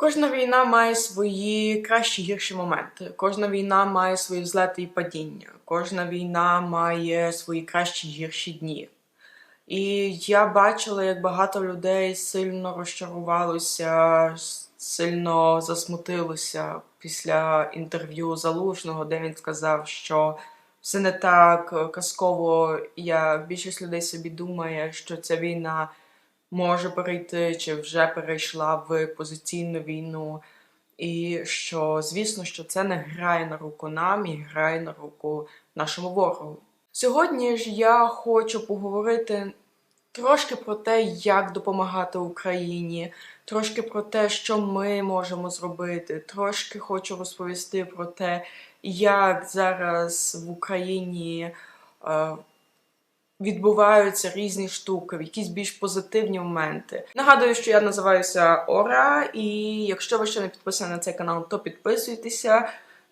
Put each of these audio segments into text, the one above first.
Кожна війна має свої кращі гірші моменти. Кожна війна має свої взлети і падіння. Кожна війна має свої кращі гірші дні. І я бачила, як багато людей сильно розчарувалося, сильно засмутилося після інтерв'ю Залужного, де він сказав, що все не так казково. Я більшість людей собі думає, що ця війна може перейти чи вже перейшла в позиційну війну. І що, звісно, що це не грає на руку нам і грає на руку нашому ворогу. Сьогодні ж я хочу поговорити трошки про те, як допомагати Україні, трошки про те, що ми можемо зробити, трошки хочу розповісти про те, як зараз в Україні е, відбуваються різні штуки, якісь більш позитивні моменти. Нагадую, що я називаюся Ора, і якщо ви ще не підписані на цей канал, то підписуйтеся.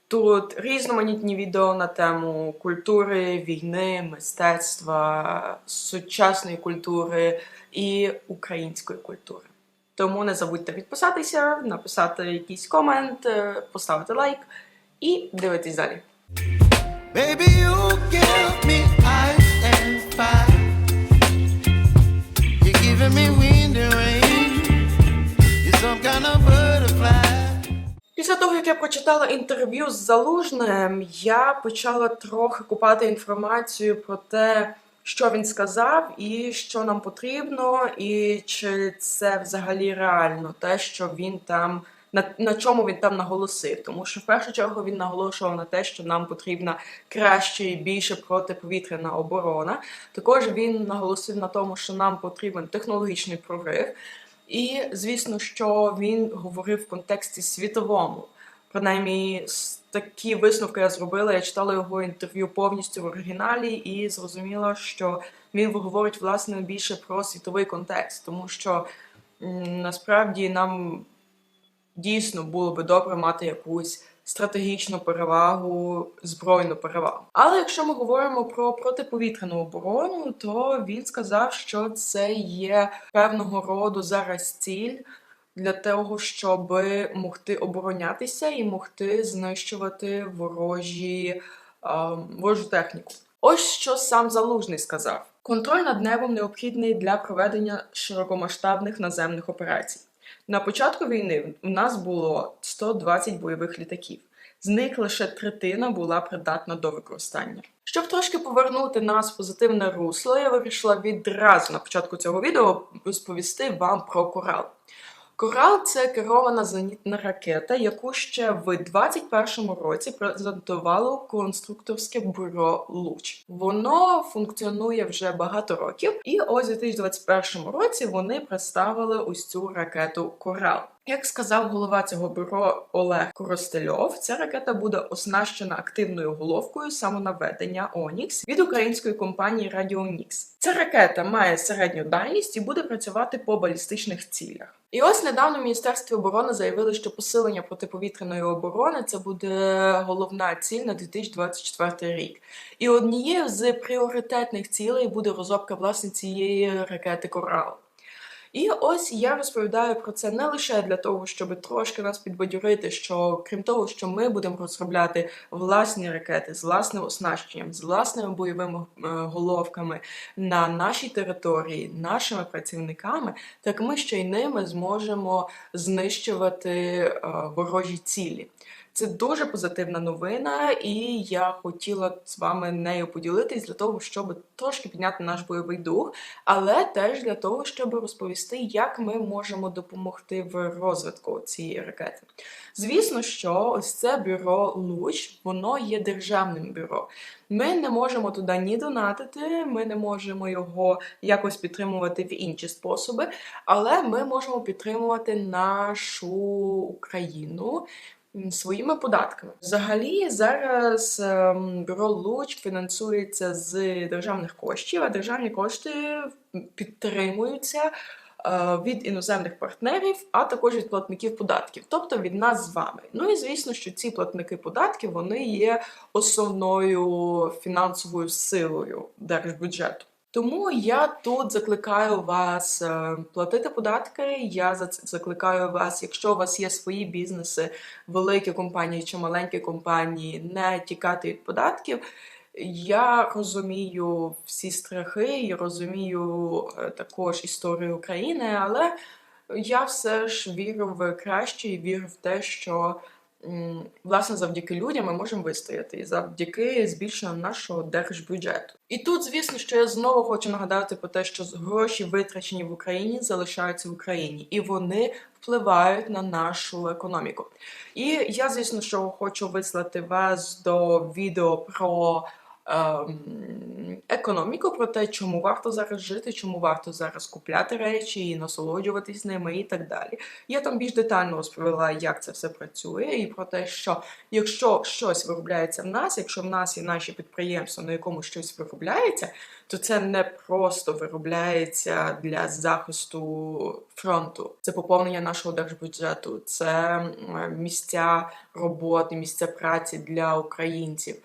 Тут різноманітні відео на тему культури, війни, мистецтва, сучасної культури і української культури. Тому не забудьте підписатися, написати якийсь комент, е, поставити лайк і дивитись далі. Baby, you give me Після того, як я прочитала інтерв'ю з Залужним, я почала трохи купати інформацію про те, що він сказав, і що нам потрібно, і чи це взагалі реально, те, що він там. На, на чому він там наголосив, тому що в першу чергу він наголошував на те, що нам потрібна краще і більше протиповітряна оборона. Також він наголосив на тому, що нам потрібен технологічний прорив. І звісно, що він говорив в контексті світовому. Принаймні, такі висновки я зробила. Я читала його інтерв'ю повністю в оригіналі і зрозуміла, що він говорить власне більше про світовий контекст, тому що насправді нам дійсно було би добре мати якусь стратегічну перевагу, збройну перевагу. Але якщо ми говоримо про протиповітряну оборону, то він сказав, що це є певного роду зараз ціль для того, щоб могти оборонятися і могти знищувати ворожі ем, ворожу техніку. Ось що сам Залужний сказав: контроль над небом необхідний для проведення широкомасштабних наземних операцій. На початку війни у нас було 120 бойових літаків. З них лише третина була придатна до використання. Щоб трошки повернути нас в позитивне русло, я вирішила відразу на початку цього відео розповісти вам про корал. Корал це керована зенітна ракета, яку ще в 2021 році презентувало конструкторське бюро Луч. Воно функціонує вже багато років, і ось у 2021 році вони представили ось цю ракету Корал. Як сказав голова цього бюро Олег Коростельов, ця ракета буде оснащена активною головкою самонаведення Онікс від української компанії Радіонікс. Ця ракета має середню дальність і буде працювати по балістичних цілях. І ось недавно в Міністерстві оборони заявили, що посилення протиповітряної оборони це буде головна ціль на 2024 рік. І однією з пріоритетних цілей буде розробка власне цієї ракети Корал. І ось я розповідаю про це не лише для того, щоб трошки нас підбадьорити, що крім того, що ми будемо розробляти власні ракети з власним оснащенням, з власними бойовими е, головками на нашій території, нашими працівниками, так ми ще й ними зможемо знищувати е, ворожі цілі. Це дуже позитивна новина, і я хотіла з вами нею поділитись для того, щоб трошки підняти наш бойовий дух, але теж для того, щоб розповісти, як ми можемо допомогти в розвитку цієї ракети. Звісно, що ось це бюро Луч, воно є державним бюро. Ми не можемо туди ні донатити, ми не можемо його якось підтримувати в інші способи, але ми можемо підтримувати нашу Україну своїми податками. Взагалі, зараз ем, бюро Луч фінансується з державних коштів, а державні кошти підтримуються е, від іноземних партнерів, а також від платників податків, тобто від нас з вами. Ну і звісно, що ці платники податків вони є основною фінансовою силою держбюджету. Тому я тут закликаю вас е, платити податки. Я закликаю вас, якщо у вас є свої бізнеси, великі компанії чи маленькі компанії, не тікати від податків. Я розумію всі страхи і розумію е, також історію України, але я все ж вірю в краще і вірю в те, що власне завдяки людям ми можемо вистояти і завдяки збільшенню нашого держбюджету. І тут, звісно, що я знову хочу нагадати про те, що гроші витрачені в Україні залишаються в Україні, і вони впливають на нашу економіку. І я, звісно, що хочу вислати вас до відео про економіку, про те, чому варто зараз жити, чому варто зараз купляти речі і насолоджуватись ними, і так далі. Я там більш детально розповіла, як це все працює, і про те, що якщо щось виробляється в нас, якщо в нас є наші підприємства, на якому щось виробляється, то це не просто виробляється для захисту фронту. Це поповнення нашого держбюджету, це місця роботи, місця праці для українців.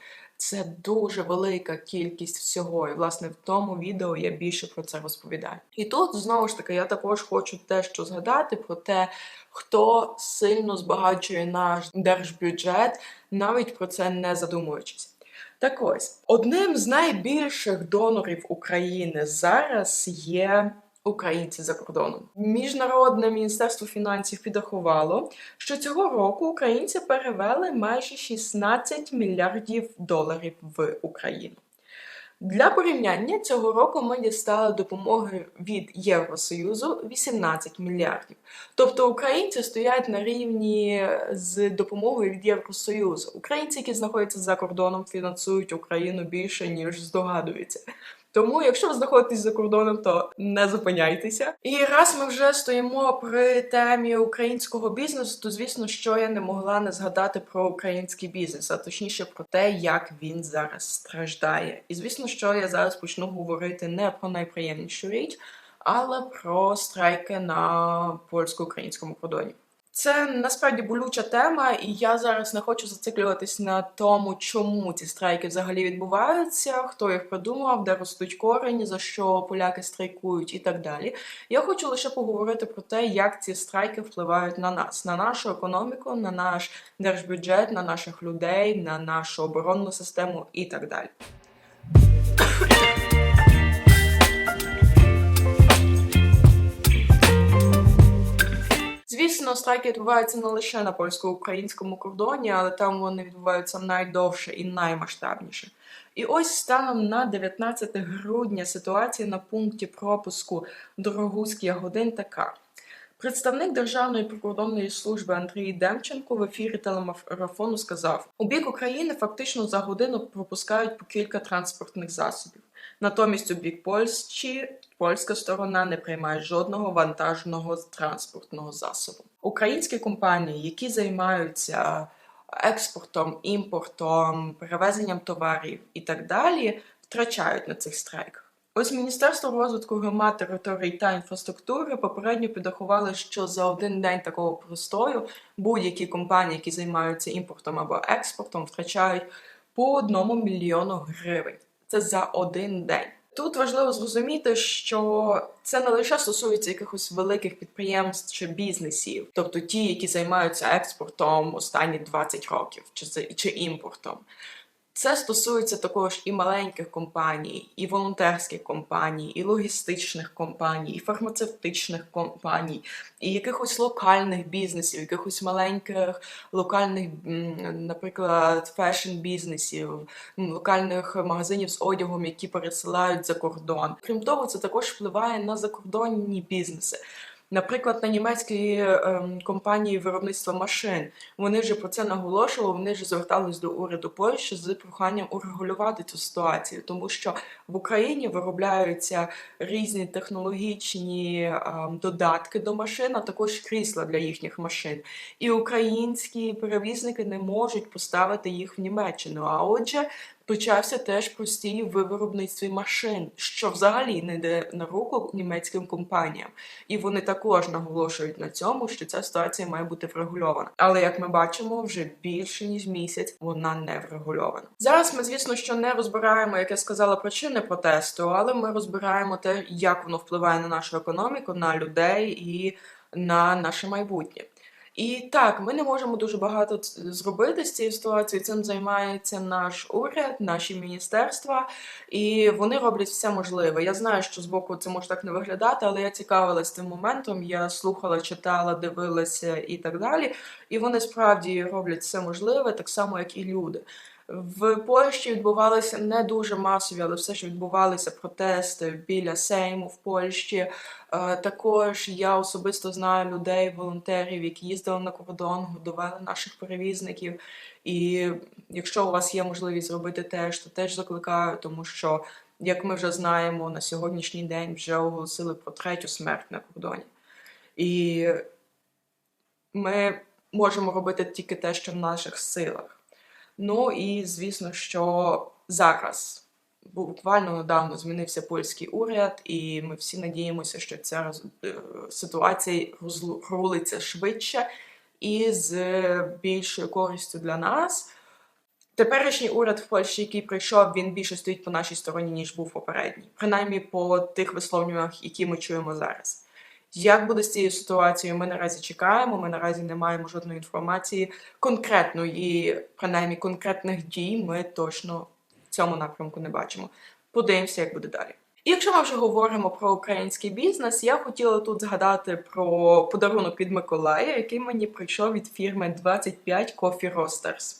Це дуже велика кількість всього, і власне в тому відео я більше про це розповідаю. І тут знову ж таки я також хочу те, що згадати про те, хто сильно збагачує наш держбюджет, навіть про це не задумуючись. Так ось, одним з найбільших донорів України зараз є українці за кордоном. Міжнародне міністерство фінансів підрахувало, що цього року українці перевели майже 16 мільярдів доларів в Україну. Для порівняння цього року ми дістали допомоги від Євросоюзу 18 мільярдів. Тобто українці стоять на рівні з допомогою від Євросоюзу. Українці, які знаходяться за кордоном, фінансують Україну більше ніж здогадуються. Тому, якщо ви знаходитесь за кордоном, то не зупиняйтеся. І раз ми вже стоїмо при темі українського бізнесу, то звісно, що я не могла не згадати про український бізнес, а точніше про те, як він зараз страждає. І звісно, що я зараз почну говорити не про найприємнішу річ, але про страйки на польсько-українському кордоні. Це насправді болюча тема, і я зараз не хочу зациклюватись на тому, чому ці страйки взагалі відбуваються, хто їх придумав, де ростуть корені, за що поляки страйкують і так далі. Я хочу лише поговорити про те, як ці страйки впливають на нас, на нашу економіку, на наш держбюджет, на наших людей, на нашу оборонну систему і так далі. Звісно, страйки відбуваються не лише на польсько-українському кордоні, але там вони відбуваються найдовше і наймасштабніше. І ось станом на 19 грудня ситуація на пункті пропуску Дорогуськ Ягодин така. Представник Державної прикордонної служби Андрій Демченко в ефірі телемарафону сказав: у бік України фактично за годину пропускають по кілька транспортних засобів. Натомість у бік Польщі польська сторона не приймає жодного вантажного транспортного засобу. Українські компанії, які займаються експортом, імпортом, перевезенням товарів і так далі, втрачають на цих страйках. Ось Міністерство розвитку громад, територій та інфраструктури попередньо підрахували, що за один день такого простою будь-які компанії, які займаються імпортом або експортом, втрачають по одному мільйону гривень. Це за один день. Тут важливо зрозуміти, що це не лише стосується якихось великих підприємств чи бізнесів, тобто ті, які займаються експортом останні 20 років, чи чи імпортом. Це стосується також і маленьких компаній, і волонтерських компаній, і логістичних компаній, і фармацевтичних компаній, і якихось локальних бізнесів, якихось маленьких локальних, наприклад, фешн-бізнесів, локальних магазинів з одягом, які пересилають за кордон. Крім того, це також впливає на закордонні бізнеси. Наприклад, на німецькій ем, компанії виробництва машин вони вже про це наголошували. Вони вже звертались до уряду Польщі з проханням урегулювати цю ситуацію, тому що в Україні виробляються різні технологічні ем, додатки до машин, а також крісла для їхніх машин. І українські перевізники не можуть поставити їх в Німеччину. А отже, Почався теж простій в виробництві машин, що взагалі не йде на руку німецьким компаніям. І вони також наголошують на цьому, що ця ситуація має бути врегульована. Але як ми бачимо, вже більше ніж місяць вона не врегульована. Зараз ми, звісно, що не розбираємо, як я сказала, причини протесту, але ми розбираємо те, як воно впливає на нашу економіку, на людей і на наше майбутнє. І так, ми не можемо дуже багато зробити з цією ситуацією. Цим займається наш уряд, наші міністерства, і вони роблять все можливе. Я знаю, що з боку це може так не виглядати, але я цікавилась цим моментом. Я слухала, читала, дивилася і так далі. І вони справді роблять все можливе, так само як і люди. В Польщі відбувалися не дуже масові, але все ж відбувалися протести біля Сейму в Польщі. Е, Також я особисто знаю людей, волонтерів, які їздили на кордон, годували наших перевізників. І якщо у вас є можливість зробити теж, то теж закликаю, тому що, як ми вже знаємо, на сьогоднішній день вже оголосили про третю смерть на кордоні. І ми можемо робити тільки те, що в наших силах. Ну і звісно, що зараз буквально недавно змінився польський уряд, і ми всі надіємося, що ця е, ситуація розрулиться швидше і з більшою користю для нас. Теперішній уряд в Польщі, який прийшов, він більше стоїть по нашій стороні, ніж був попередній, принаймні по тих висловлюваннях, які ми чуємо зараз. Як буде з цією ситуацією? Ми наразі чекаємо. Ми наразі не маємо жодної інформації конкретної, принаймні конкретних дій. Ми точно в цьому напрямку не бачимо. Подивимося, як буде далі. І якщо ми вже говоримо про український бізнес, я хотіла тут згадати про подарунок від Миколая, який мені прийшов від фірми 25 Coffee Roasters.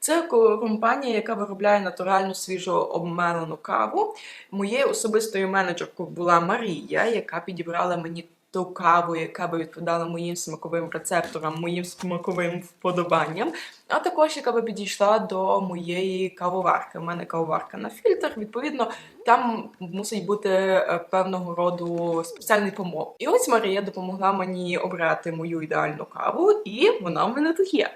Це ко- компанія, яка виробляє натуральну свіжо обмелену каву. Моєю особистою менеджеркою була Марія, яка підібрала мені ту каву, яка би відповідала моїм смаковим рецепторам, моїм смаковим вподобанням, а також яка би підійшла до моєї кавоварки. У мене кавоварка на фільтр. Відповідно, там мусить бути е, певного роду спеціальний помол. І ось Марія допомогла мені обрати мою ідеальну каву, і вона в мене тут є.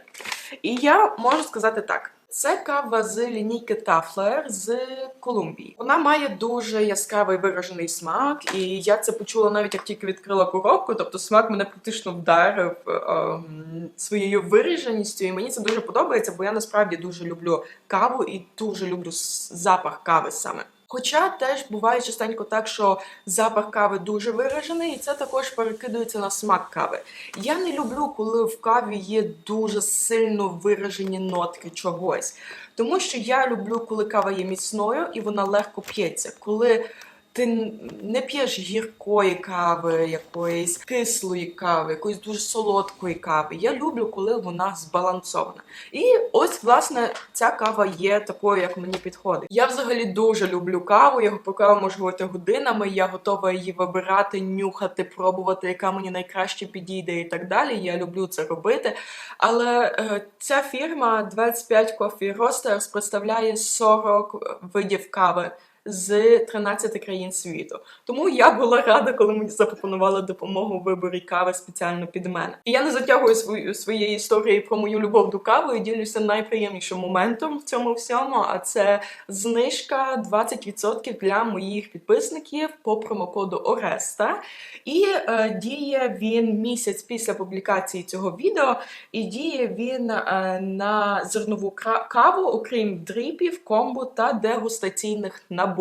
І я можу сказати так. Це кава з лінійки Тафлер з Колумбії. Вона має дуже яскравий виражений смак, і я це почула навіть як тільки відкрила коробку. Тобто смак мене практично вдарив ем, своєю вираженістю, і мені це дуже подобається, бо я насправді дуже люблю каву і дуже люблю запах кави саме. Хоча теж буває частенько так, що запах кави дуже виражений, і це також перекидується на смак кави. Я не люблю, коли в каві є дуже сильно виражені нотки чогось. Тому що я люблю, коли кава є міцною і вона легко п'ється. Коли ти не п'єш гіркої кави, якоїсь кислої кави, якоїсь дуже солодкої кави. Я люблю, коли вона збалансована. І ось, власне, ця кава є такою, як мені підходить. Я взагалі дуже люблю каву. Я про каву можу говорити годинами. Я готова її вибирати, нюхати, пробувати, яка мені найкраще підійде і так далі. Я люблю це робити. Але е, ця фірма 25 Coffee Roasters представляє 40 видів кави. З 13 країн світу. Тому я була рада, коли мені запропонували допомогу у виборі кави спеціально під мене. І я не затягую свою своєї історії про мою любов до кави і ділюся найприємнішим моментом в цьому всьому. А це знижка 20% для моїх підписників по промокоду Ореста. І е, діє він місяць після публікації цього відео, і діє він е, на зернову каву, окрім дріпів, комбо та дегустаційних наборів.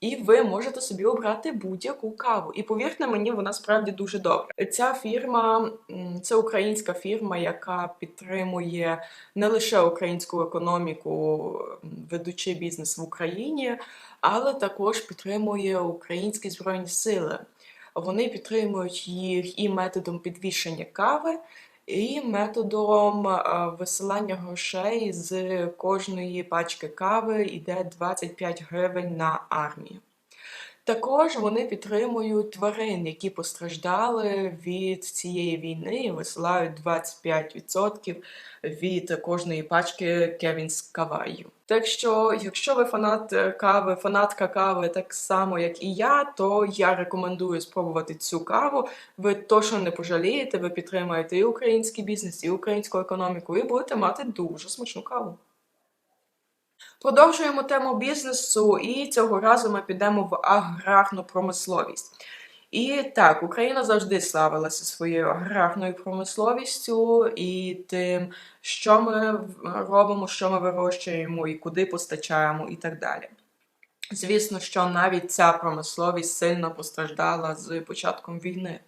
І ви можете собі обрати будь-яку каву. І повірте мені, вона справді дуже добра. Ця фірма це українська фірма, яка підтримує не лише українську економіку, ведучи бізнес в Україні, але також підтримує українські збройні сили. Вони підтримують їх і методом підвішення кави, і методом е, висилання грошей з кожної пачки кави йде 25 гривень на армію. Також вони підтримують тварин, які постраждали від цієї війни, і висилають 25% від кожної пачки Кевін з каваю. Так що, якщо ви фанат е, кави, фанатка кави так само, як і я, то я рекомендую спробувати цю каву. Ви точно не пожалієте, ви підтримаєте і український бізнес, і українську економіку, і будете мати дуже смачну каву. Продовжуємо тему бізнесу, і цього разу ми підемо в аграрну промисловість. І так, Україна завжди славилася своєю аграрною промисловістю і тим, що ми робимо, що ми вирощуємо і куди постачаємо, і так далі. Звісно, що навіть ця промисловість сильно постраждала з початком війни.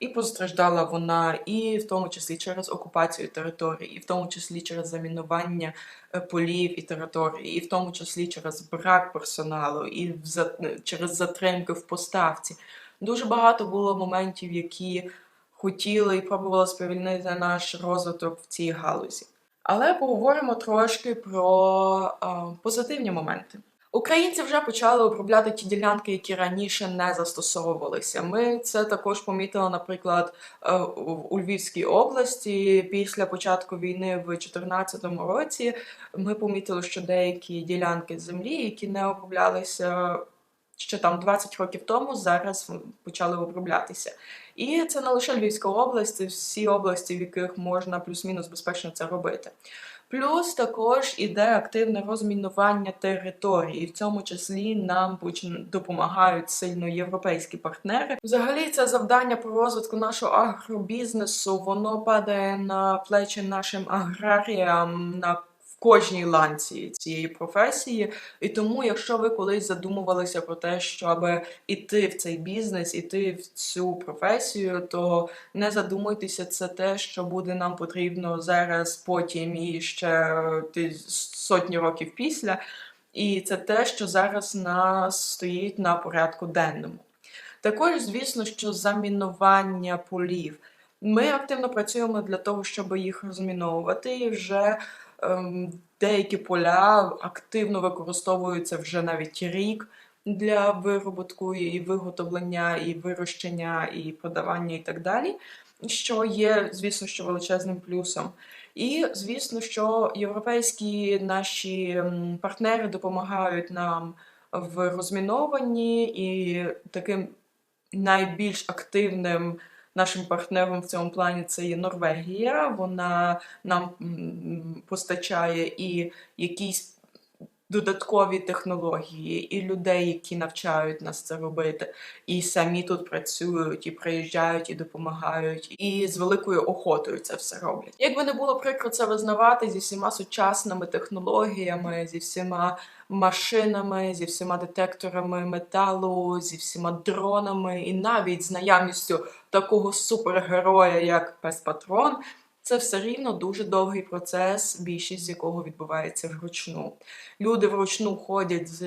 І постраждала вона і в тому числі через окупацію територій, і в тому числі через замінування е, полів і територій, і в тому числі через брак персоналу, і за- через затримки в поставці. Дуже багато було моментів, які хотіли і пробували сповільнити наш розвиток в цій галузі. Але поговоримо трошки про е, позитивні моменти. Українці вже почали обробляти ті ділянки, які раніше не застосовувалися. Ми це також помітили, наприклад, е, у Львівській області після початку війни в 2014 році. Ми помітили, що деякі ділянки землі, які не оброблялися ще там 20 років тому, зараз почали оброблятися. І це не лише Львівська область, це всі області, в яких можна плюс-мінус безпечно це робити. Плюс також іде активне розмінування територій, і в цьому числі нам допомагають сильно європейські партнери. Взагалі, це завдання по розвитку нашого агробізнесу, воно падає на плечі нашим аграріям на кожній ланці цієї професії. І тому, якщо ви колись задумувалися про те, щоб іти в цей бізнес, іти в цю професію, то не задумуйтеся, це те, що буде нам потрібно зараз, потім і ще сотні років після. І це те, що зараз нас стоїть на порядку денному. Також, звісно, що замінування полів. Ми активно працюємо для того, щоб їх розміновувати. І вже деякі поля активно використовуються вже навіть рік для вироботку і виготовлення, і вирощення, і продавання, і так далі. Що є, звісно, що величезним плюсом. І звісно, що європейські наші партнери допомагають нам в розмінованні і таким найбільш активним нашим партнером в цьому плані це є Норвегія. Вона нам постачає і якісь додаткові технології, і людей, які навчають нас це робити, і самі тут працюють, і приїжджають, і допомагають, і з великою охотою це все роблять. Як би не було прикро це визнавати зі всіма сучасними технологіями, зі всіма машинами, зі всіма детекторами металу, зі всіма дронами, і навіть з наявністю такого супергероя, як Пес Патрон. Це все рівно дуже довгий процес, більшість з якого відбувається вручну. Люди вручну ходять з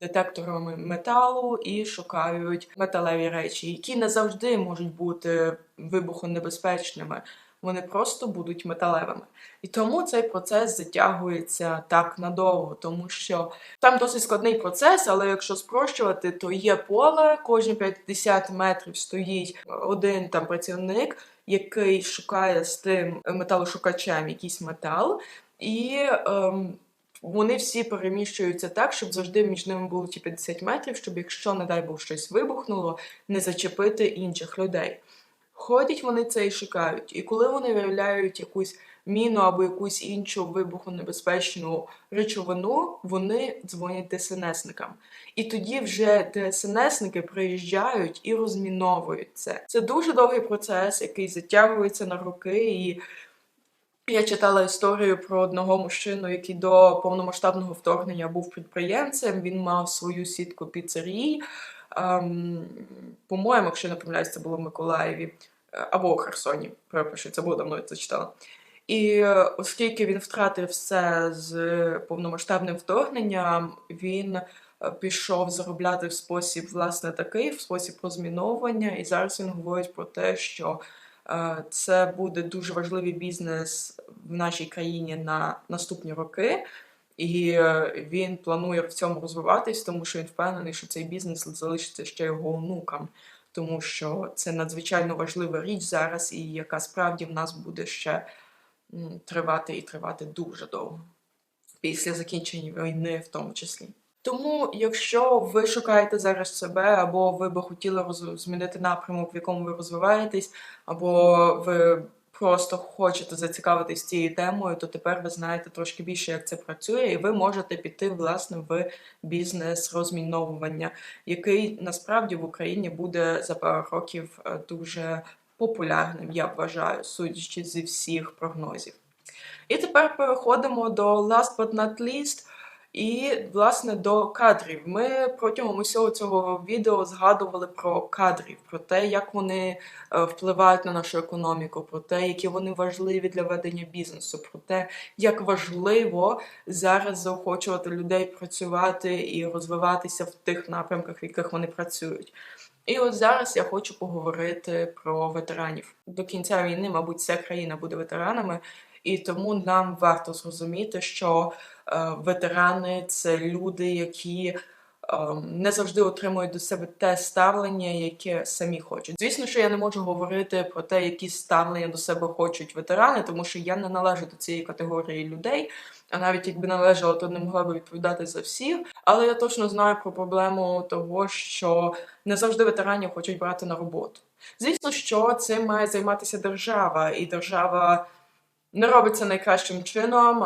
детекторами металу і шукають металеві речі, які не завжди можуть бути вибухонебезпечними. Вони просто будуть металевими. І тому цей процес затягується так надовго, тому що там досить складний процес, але якщо спрощувати, то є поле, кожні 50 метрів стоїть один там працівник, який шукає з тим металошукачем якийсь метал, і ем, вони всі переміщуються так, щоб завжди між ними було ті 50 метрів, щоб якщо, не дай Бог, щось вибухнуло, не зачепити інших людей. Ходять вони це і шукають. І коли вони виявляють якусь міну або якусь іншу вибухонебезпечну речовину, вони дзвонять ДСНСникам. І тоді вже ДСНСники приїжджають і розміновують це. Це дуже довгий процес, який затягується на роки. І я читала історію про одного мужчину, який до повномасштабного вторгнення був підприємцем. Він мав свою сітку піцерій. По-моєму, якщо не помиляюсь, це було в Миколаєві е, або у Херсоні. Перепрошую, це було давно я це читала. І е, оскільки він втратив все з повномасштабним вторгненням, він е, пішов заробляти в спосіб, власне, такий, в спосіб розміновування. І зараз він говорить про те, що це буде дуже важливий бізнес в нашій країні на наступні роки. І е, він планує в цьому розвиватись, тому що він впевнений, що цей бізнес залишиться ще його онукам, тому що це надзвичайно важлива річ зараз, і яка справді в нас буде ще тривати і тривати дуже довго після закінчення війни, в тому числі. Тому, якщо ви шукаєте зараз себе, або ви би хотіли роз- змінити напрямок, в якому ви розвиваєтесь, або ви просто хочете зацікавитись цією темою, то тепер ви знаєте трошки більше, як це працює, і ви можете піти власне в бізнес розміновування, який насправді в Україні буде за пару років е, дуже популярним, я вважаю, судячи зі всіх прогнозів. І тепер переходимо до last but not least. І, власне, до кадрів. Ми протягом усього цього відео згадували про кадрів, про те, як вони е, впливають на нашу економіку, про те, які вони важливі для ведення бізнесу, про те, як важливо зараз заохочувати людей працювати і розвиватися в тих напрямках, в яких вони працюють. І от зараз я хочу поговорити про ветеранів. До кінця війни, мабуть, вся країна буде ветеранами, і тому нам варто зрозуміти, що е, ветерани це люди, які е, не завжди отримують до себе те ставлення, яке самі хочуть. Звісно, що я не можу говорити про те, які ставлення до себе хочуть ветерани, тому що я не належу до цієї категорії людей. А навіть якби належала, то не могла би відповідати за всіх. Але я точно знаю про проблему того, що не завжди ветеранів хочуть брати на роботу. Звісно, що цим має займатися держава, і держава не робиться найкращим чином,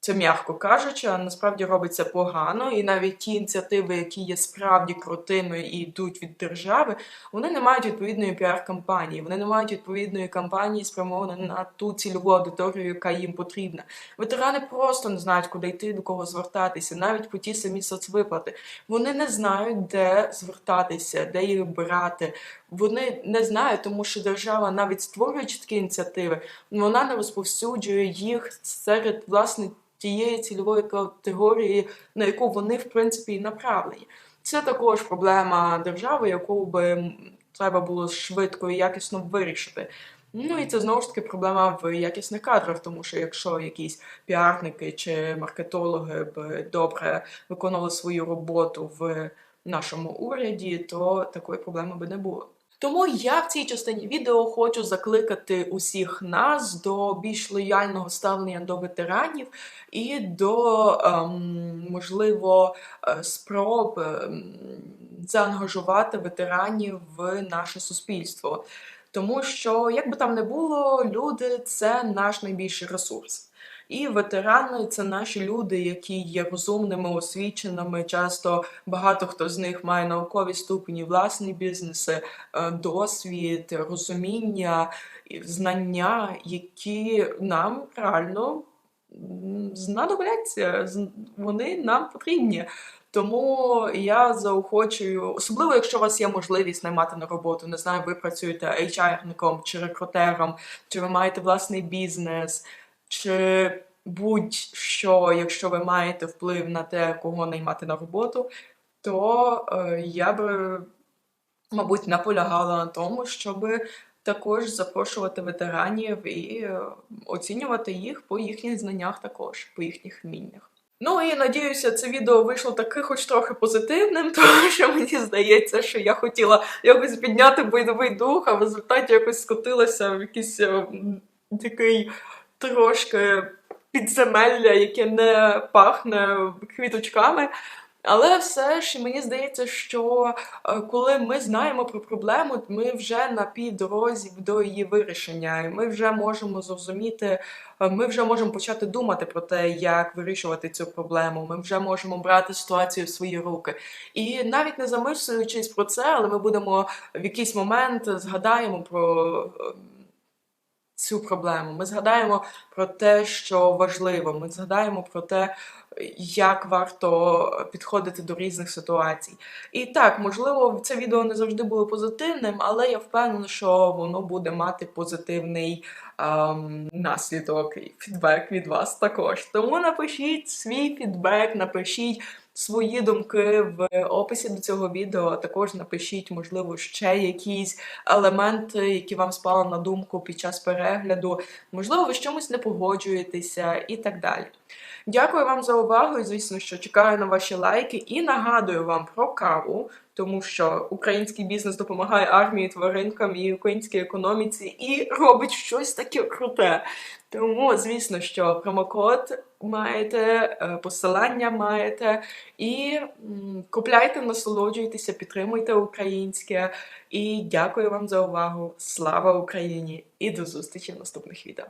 це м'яко кажучи, а насправді робиться погано, і навіть ті ініціативи, які є справді крутими і йдуть від держави, вони не мають відповідної піар-кампанії, вони не мають відповідної кампанії, спрямованої на ту цільову аудиторію, яка їм потрібна. Ветерани просто не знають, куди йти, до кого звертатися, навіть по ті самі соцвиплати. Вони не знають, де звертатися, де їх брати. Вони не знають, тому що держава, навіть створюючи такі ініціативи, вона не розповсюджує їх серед власне тієї цільової категорії, на яку вони в принципі і направлені. Це також проблема держави, яку би треба було швидко і якісно вирішити. Ну і це знову ж таки проблема в якісних кадрах, тому що якщо якісь піарники чи маркетологи б добре виконували свою роботу в нашому уряді, то такої проблеми би не було. Тому я в цій частині відео хочу закликати усіх нас до більш лояльного ставлення до ветеранів і до ем, можливо е, спроб ем, заангажувати ветеранів в наше суспільство. Тому що, як би там не було, люди це наш найбільший ресурс. І ветерани це наші люди, які є розумними, освіченими. Часто багато хто з них має наукові ступені, власні бізнеси, е, досвід, розуміння, знання, які нам реально знадобляться. Вони нам потрібні. Тому я заохочую, особливо якщо у вас є можливість наймати на роботу, не знаю, ви працюєте HR-ником чи рекрутером, чи ви маєте власний бізнес, чи будь-що, якщо ви маєте вплив на те, кого наймати на роботу, то е, я би, мабуть, наполягала на тому, щоб також запрошувати ветеранів і е, оцінювати їх по їхніх знаннях також, по їхніх вміннях. Ну і надіюся, це відео вийшло таки хоч трохи позитивним, тому що мені здається, що я хотіла якось підняти бойовий дух, а в результаті якось скотилася в якийсь е, такий трошки підземелля, яке не пахне квіточками. Але все ж мені здається, що е, коли ми знаємо про проблему, ми вже на півдорозі до її вирішення, і ми вже можемо зрозуміти, е, ми вже можемо почати думати про те, як вирішувати цю проблему. Ми вже можемо брати ситуацію в свої руки. І навіть не замислюючись про це, але ми будемо в якийсь момент згадаємо про. Цю проблему. Ми згадаємо про те, що важливо. Ми згадаємо про те, як варто підходити до різних ситуацій. І так, можливо, це відео не завжди було позитивним, але я впевнена, що воно буде мати позитивний ем, наслідок і фідбек від вас також. Тому напишіть свій фідбек, напишіть. Свої думки в описі до цього відео також напишіть, можливо, ще якісь елементи, які вам спали на думку під час перегляду. Можливо, ви з чомусь не погоджуєтеся і так далі. Дякую вам за увагу і, звісно, що чекаю на ваші лайки і нагадую вам про каву, тому що український бізнес допомагає армії, тваринкам і українській економіці і робить щось таке круте. Тому, звісно, що промокод маєте, е, посилання маєте. І купляйте, насолоджуйтеся, підтримуйте українське. І дякую вам за увагу. Слава Україні! І до зустрічі в наступних відео.